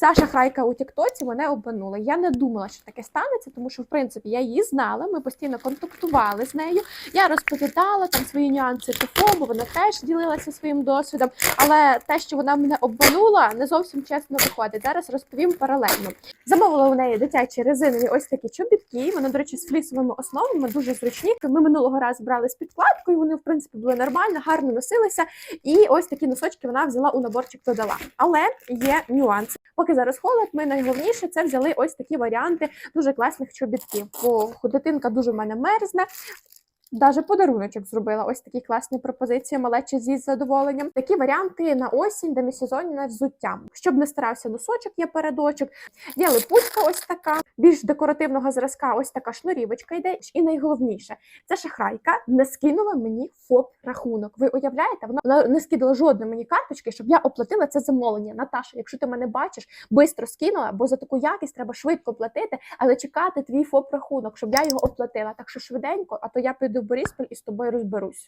Ця шахрайка у Тіктоці мене обманула. Я не думала, що таке станеться, тому що в принципі я її знала. Ми постійно контактували з нею. Я розповідала там свої нюанси бо вона теж ділилася своїм досвідом. Але те, що вона мене обманула, не зовсім чесно виходить. Зараз розповім паралельно. Замовила у неї дитячі резинові ось такі чобітки. Вони, до речі, з флісовими основами дуже зручні. Ми минулого разу брали з підкладкою. Вони в принципі були нормально, гарно носилися. І ось такі носочки вона взяла у наборчик додала. Але є нюанс. Поки зараз холод, ми найголовніше це взяли ось такі варіанти дуже класних чобітків. Бо дитинка дуже в мене мерзне. Даже подаруночок зробила ось такі класні пропозиції, малечі зі задоволенням. Такі варіанти на осінь, демісезонне взуття. Щоб не старався носочок, є передочок. Є липучка, ось така, більш декоративного зразка, ось така шнурівочка йде. І найголовніше, ця шахрайка не скинула мені ФОП рахунок. Ви уявляєте, вона, не скидала жодної мені карточки, щоб я оплатила це замовлення. Наташа, якщо ти мене бачиш, бистро скинула, бо за таку якість треба швидко платити, але чекати твій ФОП рахунок, щоб я його оплатила. Так що швиденько, а то я піду в Борисполь і з тобою розберусь.